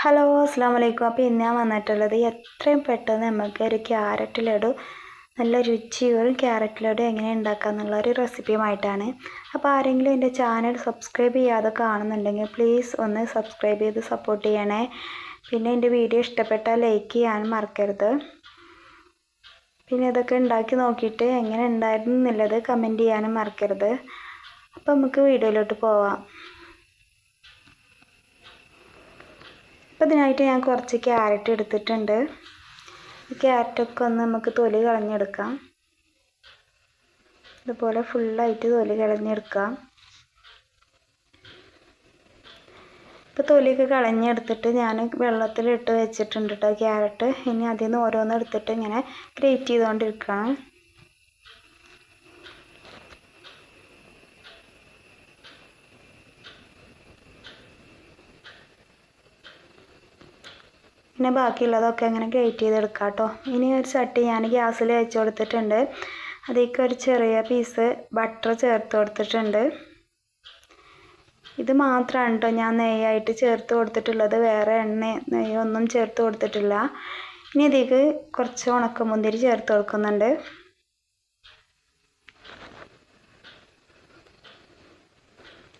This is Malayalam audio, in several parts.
ഹലോ അസ്സാം വലൈക്കും അപ്പോൾ ഇന്ന് ഞാൻ വന്നിട്ടുള്ളത് എത്രയും പെട്ടെന്ന് നമുക്ക് ഒരു ക്യാരറ്റ് ലഡു നല്ല രുചിയുള്ള ക്യാരറ്റ് ലഡു എങ്ങനെ ഉണ്ടാക്കുക എന്നുള്ള ഒരു റെസിപ്പിയുമായിട്ടാണ്. അപ്പോൾ ആരെങ്കിലും എന്റെ ചാനൽ സബ്സ്ക്രൈബ് ചെയ്യാതെ കാണുന്നുണ്ടെങ്കിൽ പ്ലീസ് ഒന്ന് സബ്സ്ക്രൈബ് ചെയ്ത് സപ്പോർട്ട് ചെയ്യണേ. പിന്നെ എന്റെ വീഡിയോ ഇഷ്ടപ്പെട്ടാൽ ലൈക്ക് ചെയ്യാനും മറക്കരുത്. പിന്നെ ഇതൊക്കെ ഉണ്ടാക്കി നോക്കിയിട്ട് എങ്ങനെ ഉണ്ടായിരുന്നു എന്നുള്ളത് കമന്റ് ചെയ്യാനും മറക്കരുത്. അപ്പോൾ നമുക്ക് വീഡിയോയിലോട്ട് പോവാം. അപ്പോൾ ഇതിനായിട്ട് ഞാൻ കുറച്ച് ക്യാരറ്റ് എടുത്തിട്ടുണ്ട്. ഈ ക്യാരറ്റൊക്കെ ഒന്ന് നമുക്ക് തൊലി കളഞ്ഞെടുക്കാം. ഇതുപോലെ ഫുള്ളായിട്ട് തൊലി കളഞ്ഞെടുക്കാം. ഇപ്പോൾ തൊലിയൊക്കെ കളഞ്ഞെടുത്തിട്ട് ഞാൻ വെള്ളത്തിലിട്ട് വെച്ചിട്ടുണ്ട് കേട്ടോ ക്യാരറ്റ് ഇനി അതിൽ നിന്ന് ഓരോന്ന് എടുത്തിട്ട് ഇങ്ങനെ ഗ്രേറ്റ് ചെയ്തുകൊണ്ടിരിക്കണം പിന്നെ ബാക്കിയുള്ളതൊക്കെ അങ്ങനെ ഗ്രേറ്റ് ചെയ്തെടുക്കാം കേട്ടോ ഇനി ഒരു ചട്ടി ഞാൻ ഗ്യാസിൽ വെച്ച് കൊടുത്തിട്ടുണ്ട്. അതിലേക്ക് ഒരു ചെറിയ പീസ് ബട്ടർ ചേർത്ത് കൊടുത്തിട്ടുണ്ട്. ഇത് മാത്രമാണ് കേട്ടോ ഞാൻ നെയ്യായിട്ട് ചേർത്ത് കൊടുത്തിട്ടുള്ളത്. വേറെ എണ്ണ നെയ്യൊന്നും ചേർത്ത് കൊടുത്തിട്ടില്ല. ഇനി ഇതിലേക്ക് കുറച്ച് ഉണക്കമുന്തിരി ചേർത്ത് കൊടുക്കുന്നുണ്ട്.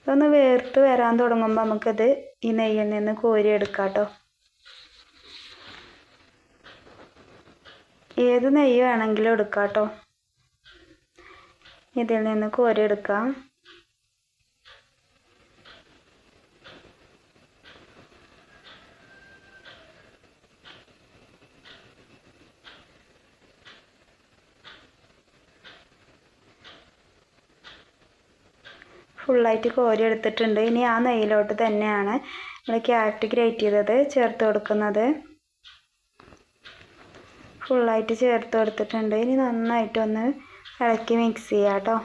ഇതൊന്ന് വേർത്ത് വരാൻ തുടങ്ങുമ്പോൾ നമുക്കത് ഈ നെയ്യിൽ നിന്ന് കോരിയെടുക്കാം കേട്ടോ ഏത് നെയ്യ് വേണമെങ്കിലും എടുക്കാം കേട്ടോ ഇതിൽ നിന്ന് കോരിയെടുക്കാം ഫുള്ളായിട്ട് കോരി എടുത്തിട്ടുണ്ട്. ഇനി ആ നെയ്യിലോട്ട് തന്നെയാണ് നമ്മൾ ക്യാരറ്റ് ഗ്രേറ്റ് ചെയ്തത് ചേർത്ത് കൊടുക്കുന്നത്. ഫുള്ളായിട്ട് ചേർത്ത് കൊടുത്തിട്ടുണ്ട്. ഇനി നന്നായിട്ടൊന്ന് ഇളക്കി മിക്സ് ചെയ്യാം കേട്ടോ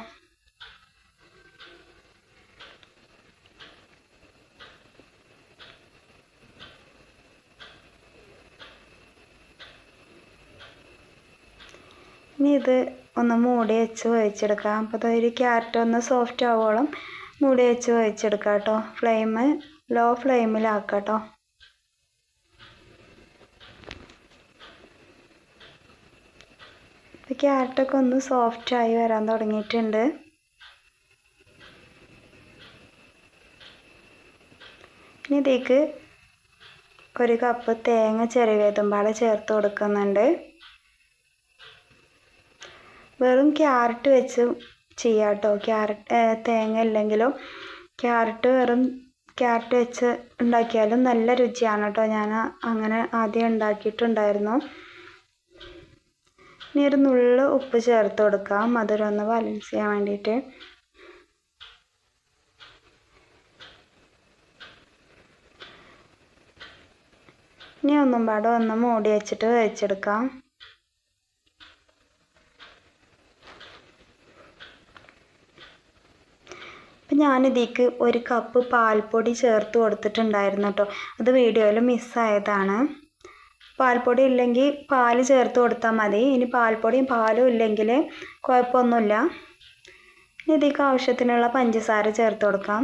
ഇനി ഇത് ഒന്ന് മൂടി വെച്ച് വേവിച്ചെടുക്കാം. അപ്പോൾ ഒരു ക്യാരറ്റ് ഒന്ന് സോഫ്റ്റ് ആവോളം മൂടി വെച്ച് വേവിച്ചെടുക്കാം കേട്ടോ ഫ്ലെയിം ലോ ഫ്ലെയിമിലാക്കാം കേട്ടോ ഇപ്പോൾ ക്യാരറ്റൊക്കെ ഒന്ന് സോഫ്റ്റായി വരാൻ തുടങ്ങിയിട്ടുണ്ട്. ഇനി ഇതിലേക്ക് ഒരു കപ്പ് തേങ്ങ ചെറിയതും പാടെ ചേർത്ത് കൊടുക്കുന്നുണ്ട്. വെറും ക്യാരറ്റ് വെച്ച് ചെയ്യാം കേട്ടോ ക്യാരറ്റ് തേങ്ങ ഇല്ലെങ്കിലും ക്യാരറ്റ് വെറും ക്യാരറ്റ് വെച്ച് ഉണ്ടാക്കിയാലും നല്ല രുചിയാണ് കേട്ടോ ഞാൻ അങ്ങനെ ആദ്യം ഉണ്ടാക്കിയിട്ടുണ്ടായിരുന്നു. ഇനി ഒരു നുള്ള് ഉപ്പ് ചേർത്ത് കൊടുക്കാം. മധുരം ഒന്ന് ബാലൻസ് ചെയ്യാൻ വേണ്ടിയിട്ട്. ഇനി ഒന്നും പാടെ ഒന്ന് മൂടി വെച്ചിട്ട് വേവിച്ചെടുക്കാം. അപ്പം ഞാനിതിലേക്ക് ഒരു കപ്പ് പാൽപ്പൊടി ചേർത്ത് കൊടുത്തിട്ടുണ്ടായിരുന്നു കേട്ടോ. അത് വീഡിയോയിൽ മിസ്സായതാണ് പാൽപ്പൊടി ഇല്ലെങ്കിൽ പാൽ ചേർത്ത് കൊടുത്താൽ മതി. ഇനി പാൽപ്പൊടിയും പാലും ഇല്ലെങ്കിൽ കുഴപ്പമൊന്നുമില്ല. ഇനി ഇതിലേക്ക് ആവശ്യത്തിനുള്ള പഞ്ചസാര ചേർത്ത് കൊടുക്കാം.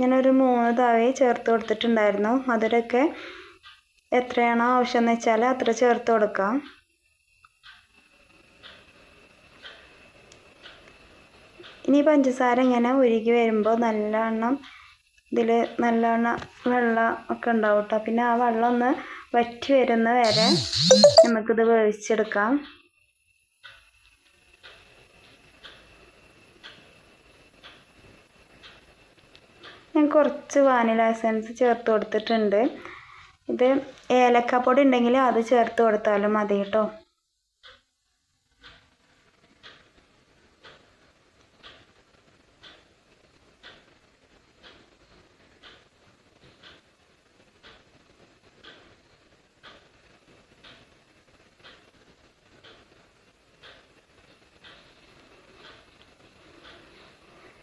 ഞാനൊരു മൂന്ന് തവയെ ചേർത്ത് കൊടുത്തിട്ടുണ്ടായിരുന്നു. മധുരമൊക്കെ എത്രയാണോ ആവശ്യമെന്ന് വെച്ചാൽ അത്ര ചേർത്ത് കൊടുക്കാം. ഇനി പഞ്ചസാര ഇങ്ങനെ ഉരുകി വരുമ്പോൾ നല്ലവണ്ണം ഇതിൽ നല്ലവണ്ണം വെള്ളം ഒക്കെ ഉണ്ടാവും കേട്ടോ പിന്നെ ആ വെള്ളം ഒന്ന് വറ്റി വരുന്ന വരെ നമുക്കിത് വേവിച്ചെടുക്കാം. ഞാൻ കുറച്ച് വാനില എസൻസ് ചേർത്ത് കൊടുത്തിട്ടുണ്ട്. ഇത് ഏലക്കപ്പൊടി ഉണ്ടെങ്കിൽ അത് ചേർത്ത് കൊടുത്താലും മതി കേട്ടോ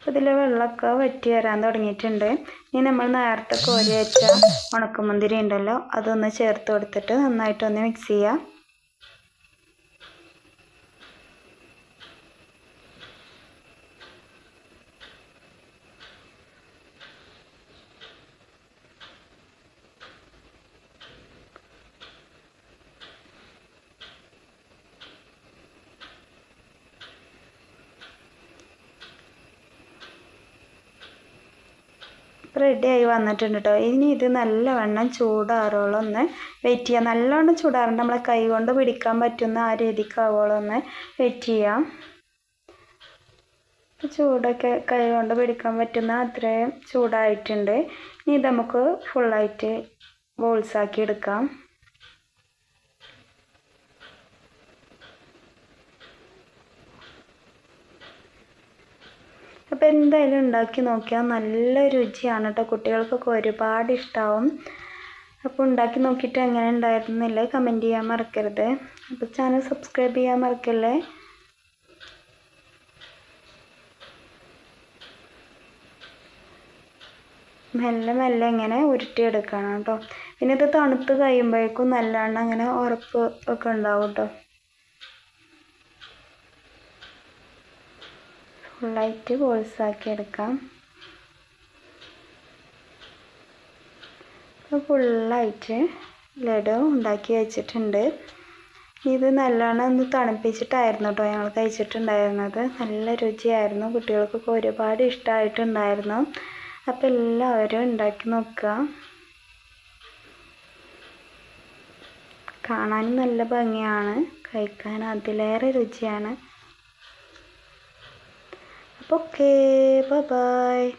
ഇതിൽ വെള്ളമൊക്കെ വറ്റി വരാൻ തുടങ്ങിയിട്ടുണ്ട്. ഇനി നമ്മൾ നേരത്തെ കോരി വെച്ച ഉണക്കമുന്തിരി ഉണ്ടല്ലോ അതൊന്ന് ചേർത്ത് കൊടുത്തിട്ട് നന്നായിട്ടൊന്ന് മിക്സ് ചെയ്യാം. റെഡി ആയി വന്നിട്ടുണ്ട് കേട്ടോ ഇനി ഇത് നല്ലവണ്ണം ചൂടാറോളം ഒന്ന് വെയിറ്റ് ചെയ്യാം. നല്ലവണ്ണം ചൂടാറുണ്ട്. നമ്മളെ കൈ കൊണ്ട് പിടിക്കാൻ പറ്റുന്ന ആ രീതിക്കാവോളം ഒന്ന് വെയിറ്റ് ചെയ്യാം. ചൂടൊക്കെ കൈ കൊണ്ട് പിടിക്കാൻ പറ്റുന്ന അത്രയും ചൂടായിട്ടുണ്ട്. ഇനി ഇത് നമുക്ക് ഫുള്ളായിട്ട് ബോൾസാക്കി എടുക്കാം. അപ്പോൾ എന്തായാലും ഉണ്ടാക്കി നോക്കിയാൽ നല്ല രുചിയാണ് കേട്ടോ കുട്ടികൾക്കൊക്കെ ഒരുപാട് ഇഷ്ടമാവും അപ്പോൾ ഉണ്ടാക്കി നോക്കിയിട്ട് എങ്ങനെ ഉണ്ടായിരുന്നില്ല. കമന്റ് ചെയ്യാൻ മറക്കരുത്. അപ്പോൾ ചാനൽ സബ്സ്ക്രൈബ് ചെയ്യാൻ മറക്കല്ലേ? മെല്ലെ മെല്ലെ ഇങ്ങനെ ഉരുട്ടിയെടുക്കണം കേട്ടോ പിന്നെ ഇത് തണുത്ത് കഴിയുമ്പോഴേക്കും നല്ലവണ്ണം അങ്ങനെ ഉറപ്പ് ഒക്കെ ഉണ്ടാവും കേട്ടോ ഫുള്ളായിട്ട് ബോൾസാക്കി എടുക്കാം. ഫുള്ളായിട്ട് ലഡു ഉണ്ടാക്കി വെച്ചിട്ടുണ്ട്. ഇത് നല്ലോണം ഒന്ന് തണുപ്പിച്ചിട്ടായിരുന്നു കേട്ടോ ഞങ്ങൾ കഴിച്ചിട്ടുണ്ടായിരുന്നത്. നല്ല രുചിയായിരുന്നു. കുട്ടികൾക്കൊക്കെ ഒരുപാട് ഇഷ്ടമായിട്ടുണ്ടായിരുന്നു അപ്പോൾ എല്ലാവരും ഉണ്ടാക്കി നോക്കുക. കാണാനും നല്ല ഭംഗിയാണ്. കഴിക്കാൻ അതിലേറെ രുചിയാണ്. Okay, bye-bye.